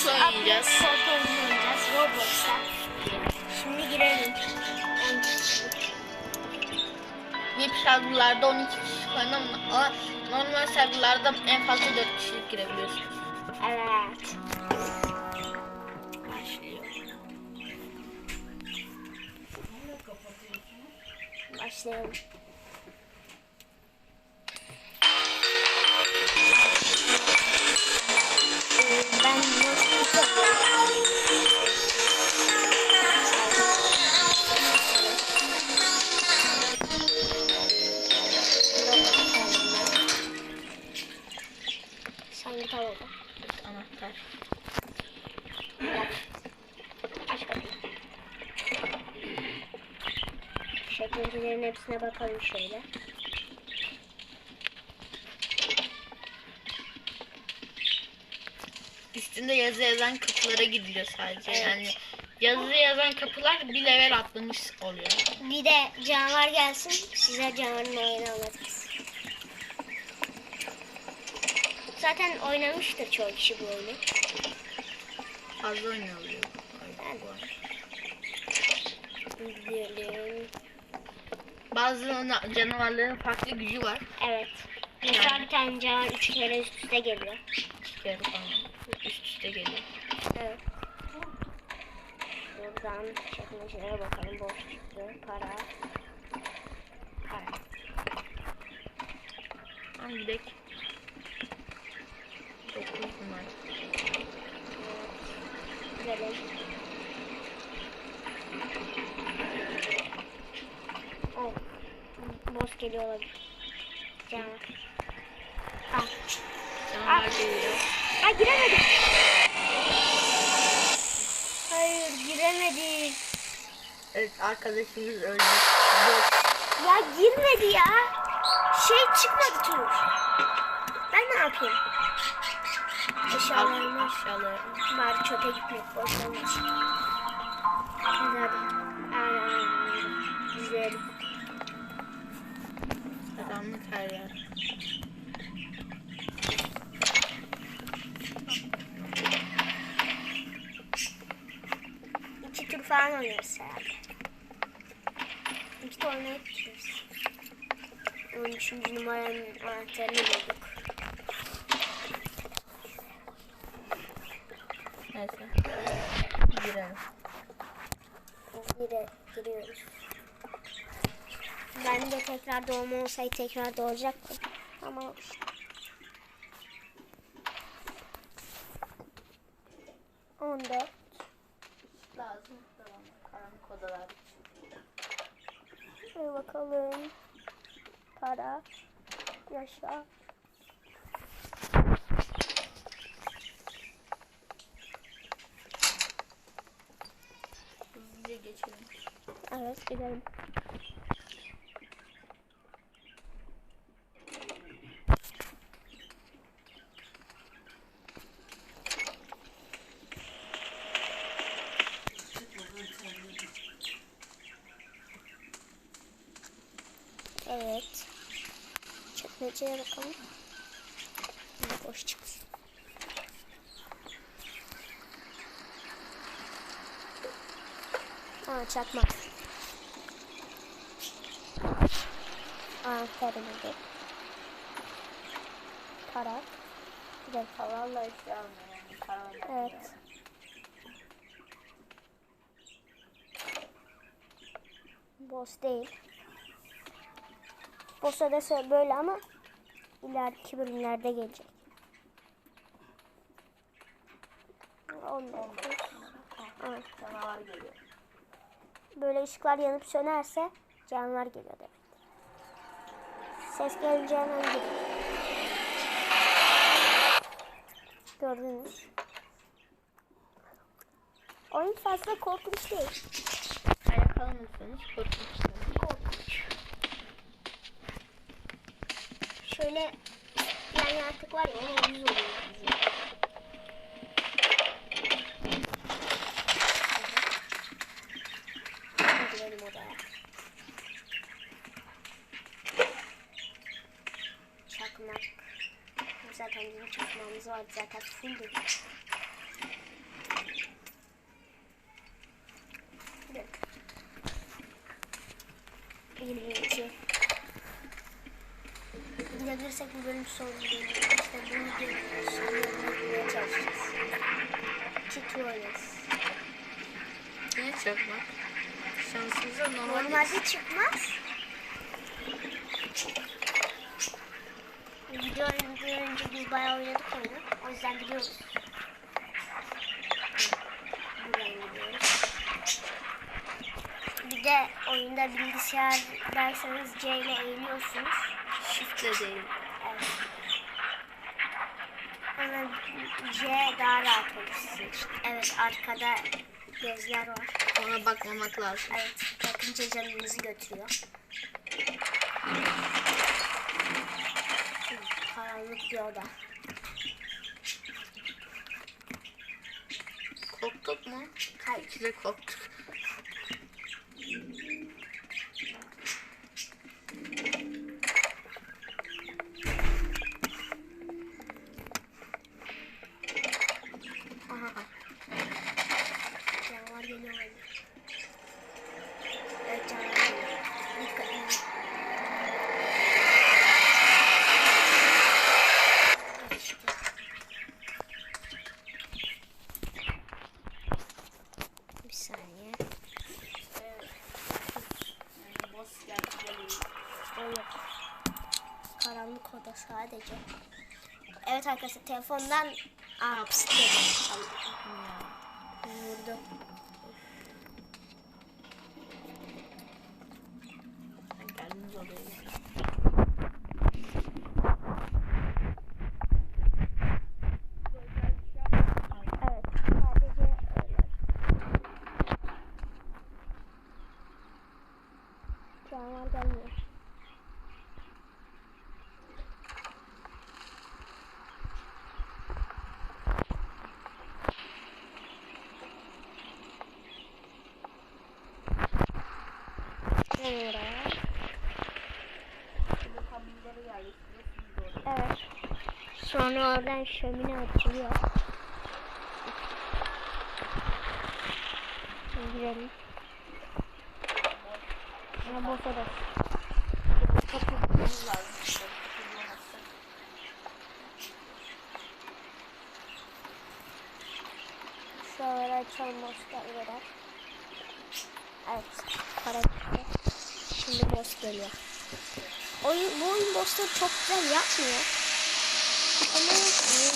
Atlas oynayacağız. Oynayacağız. Roblox'ta. Şimdi girelim. VIP serverlarda 12 kişi falan ama normal serverlarda en fazla 4 kişilik girebiliyorsunuz. Evet. Başlıyor. Başlayalım. Şöyle. Üstünde yazı yazan kapılara gidiliyor sadece. Evet. Yani yazı yazan kapılar bir level atlamış oluyor. Bir de canavar gelsin. Size canavarın oyunu anlatırız. Zaten oynamıştır çoğu kişi bu oyunu. Fazla oynanıyor. İzleyelim. Bazı canavarların farklı gücü var. Evet. Mesela bir tane canavar üç kere üst üste geliyor. İki kere falan üst üste geliyor. Evet. Buradan çekmecelere bakalım. Boş çıktı. Para. Para. Tamam gidelim. 9 numara. Gidelim. Boss geliyor olabilir. Canavar. Ah. Canavar geliyor. Ay giremedim. Hayır giremedik. Evet arkadaşımız öldü. Ya girmedi ya. Şey çıkmadı türlü. Ben ne yapayım? Eşyalarımı Aşağıları. bari çöpe gitmek boş olmuş. Hadi hadi. Her yer. İki tur falan oynarız herhalde. İki tur oynayıp bitiririz. 13. numaranın anahtarını bulduk. Neyse. Girelim. Gire, giriyoruz. Ben de tekrar doğma olsaydı tekrar doğacaktım. Ama işte. On dört. Lazım. Tamam. Karanlık odalar. Şöyle bakalım. Para. Yaşa. Hızlıca geçelim. Evet gidelim. Evet. Çekmeceye bakalım. Boş çıksın. Aa çakmak. Anahtarı bulduk. Para. Güzel. Valla işte almıyor. Karanlık. Evet. Boss değil. Boss adası böyle ama ileriki bölümlerde gelecek. 19. Evet. Canavar geliyor. Böyle ışıklar yanıp sönerse canlılar geliyor demek. Ses gelince hemen gidin. Gördünüz. Oyun fazla korkunç değil. Almasanız korkunçsunuz. Korkunç. Şöyle yani artık var ya ona yüz oluyor. gidelim odaya. Çakmak. Zaten bizim çakmağımız var. Zaten fulldü. Bu bölüm sonunda işte bu videonun sonuna yapmaya çalışacağız. Tutorials. Ne çakmak? Şansımıza normal. Normalde çıkmaz. Videodan önce biz bayağı oynadık oyunu. O yüzden biliyoruz. Bir de oyunda bilgisayar derseniz C ile eğiliyorsunuz. Shift'le değil. C daha rahat olur sizin için. Evet arkada gözler var. Ona bakmamak lazım. Evet, bakınca canınızı götürüyor. Karanlık bir oda. Korktuk mu? Hayır. İki de korktuk. Aha. Canavar geliyor öyle. Evet canavar geliyor. Dikkat edin. İşte. Bir saniye. Boss geldi. O yok. Karanlık oda sadece. Evet arkadaşlar telefondan Aa pıst dedi. Vurdu. Geldiniz oraya. Evet sadece öyle. Canavar gelmiyor. Oraya. Evet. Sonra oradan şömine açılıyor. Girelim. Ama boş odası. Kapatmamız açalım boss'ta kadar. Evet. Çıktı. Şimdi boss geliyor. Oyun, bu oyun boss'ları çok güzel yapmıyor. Ama iyi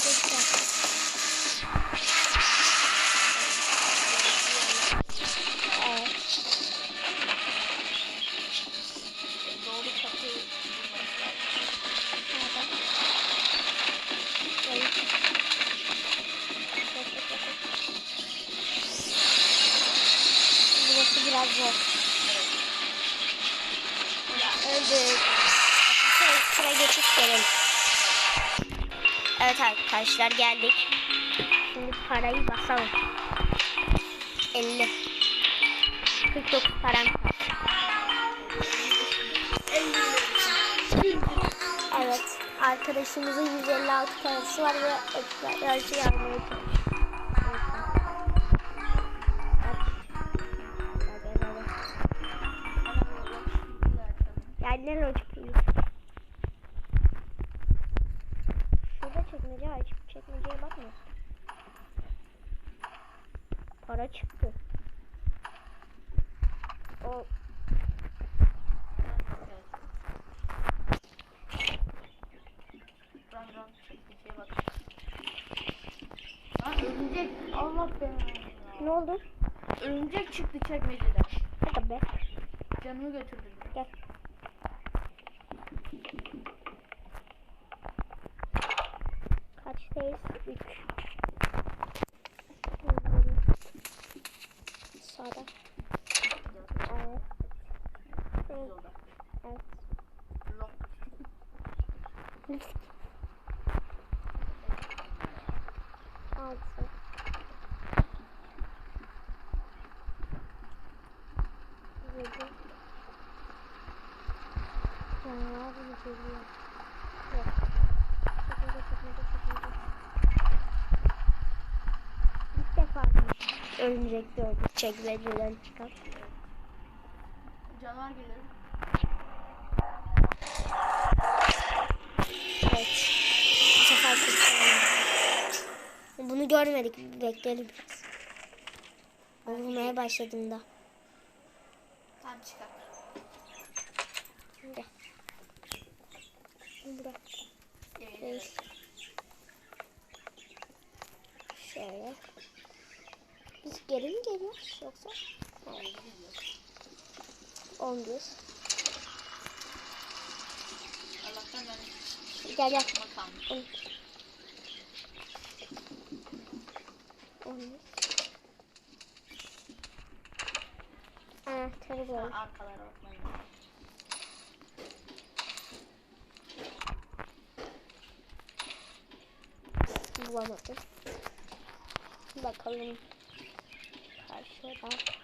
arkadaşlar geldik. Şimdi parayı basalım. 50. 49 param var. Evet. Arkadaşımızın 156 parası var ve şeyi almaya çalışıyor. Yerler açıklıyor. Şurada çekmece var. Hiç çekmeceye bakmıyor. Para çıktı. O Ran ran çekmeceye bak. Lan örümcek. Allah be. Ne oldu? Örümcek çıktı çekmeceden. Hadi be. Canımı götürdü. Gel. Kaçtayız? 3. Sağda. Evet. Evet. Evet. Lock. Altı. Yedi. Canavar mı geliyor? Yok. Örümcek gördüm. Çekmeceden çıkan. Canavar gelir. Evet. Bu sefer. Bunu görmedik. Bekleyelim biraz. Vurmaya başladım da. Tamam çıkar. Gel. Bırak. Evet. Şöyle. Geri mi geliyoruz yoksa? 11. Allah'tan ben Gel gel. makam. 11. 11. Anahtarı böyle. Arkalara bakmayın. Bulamadım. Bakalım. két.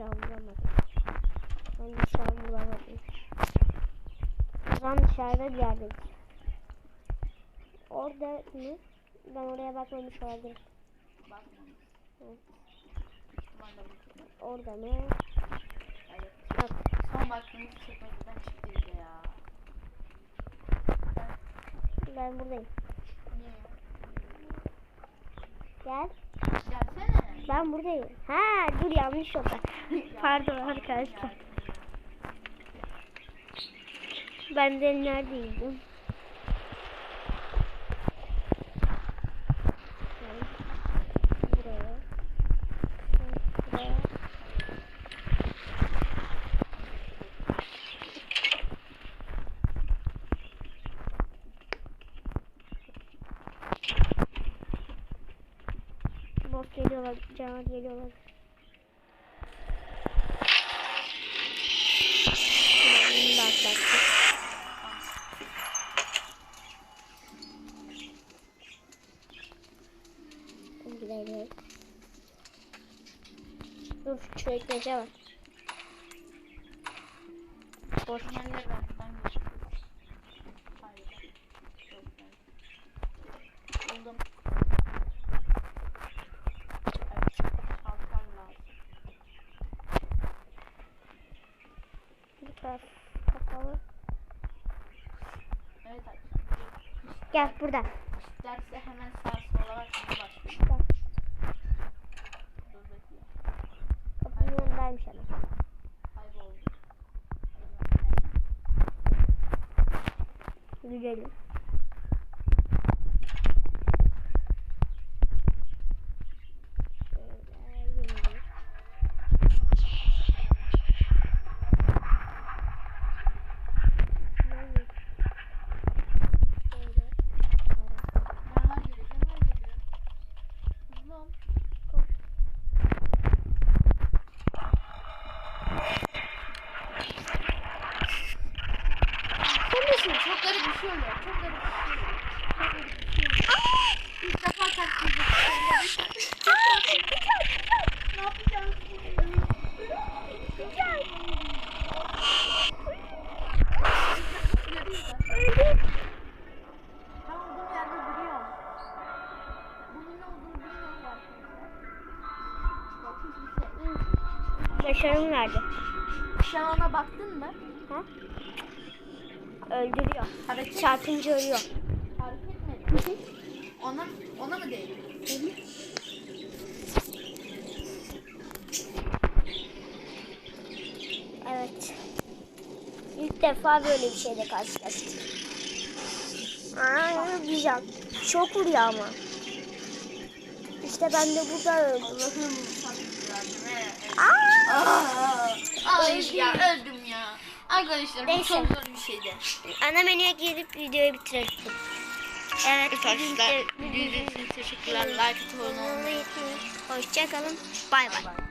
An bulamadım. Ben an bulamadım. O zaman dışarıda bir yerde. Orada mı? Ben oraya bakmamış olabilirim. Bakmamış. Evet. Orada mı? Evet. Bak. Son baktığımız çekmeceden çıktı işte ya. Ben buradayım. Niye? Gel. Gelsene. Ben buradayım. Ha dur yanlış oldu. Pardon arkadaşlar. Ben de neredeydim? Geliyorlar, canavar geliyorlar. Gidelim. Dur, şu ekmece var. Boş. Normalde ben ben geçiyorum. Hayır. Yok ben. Buldum. Evet. Kalkan lazım. Bu taraf kapalı. Evet arkadaşlar. Gel buradan. Derse hemen sağ sola bakmaya bekle. Kapının önündeymiş hemen. Kayboldu. Gidelim. Şöyle yürüyelim. Şöyle. Şöyle. Canavar geliyor. Canavar geliyor. Hızlı ol. Koş. Sen nesin? Çok garip bir şey oluyor. Çok garip bir şey oluyor. Çok garip bir şey oluyor. İlk defa taktik Ne yapacağız? Ben olduğum yerde duruyorum. Bunun ne olduğunu bilmiyorum arkadaşlar. Bakın Başarım verdi. Sen ona baktın mı? Ha? Öldürüyor. Hareket, Çarpınca ölüyor. hareket etmedi. Ona, ona mı değil? Evet. İlk defa böyle bir şeyle karşılaştık. Aa, güzel. Çok vuruyor ama. İşte ben de burada öldüm. Güzeldi. Aa! Ay ya öldüm ya. Arkadaşlar bu Neyse. çok zor bir şeydi. Ana menüye girip videoyu bitirelim. Evet. Arkadaşlar videoyu izlediğiniz için teşekkürler. Like atıp abone olmayı Hoşçakalın. Bay bay.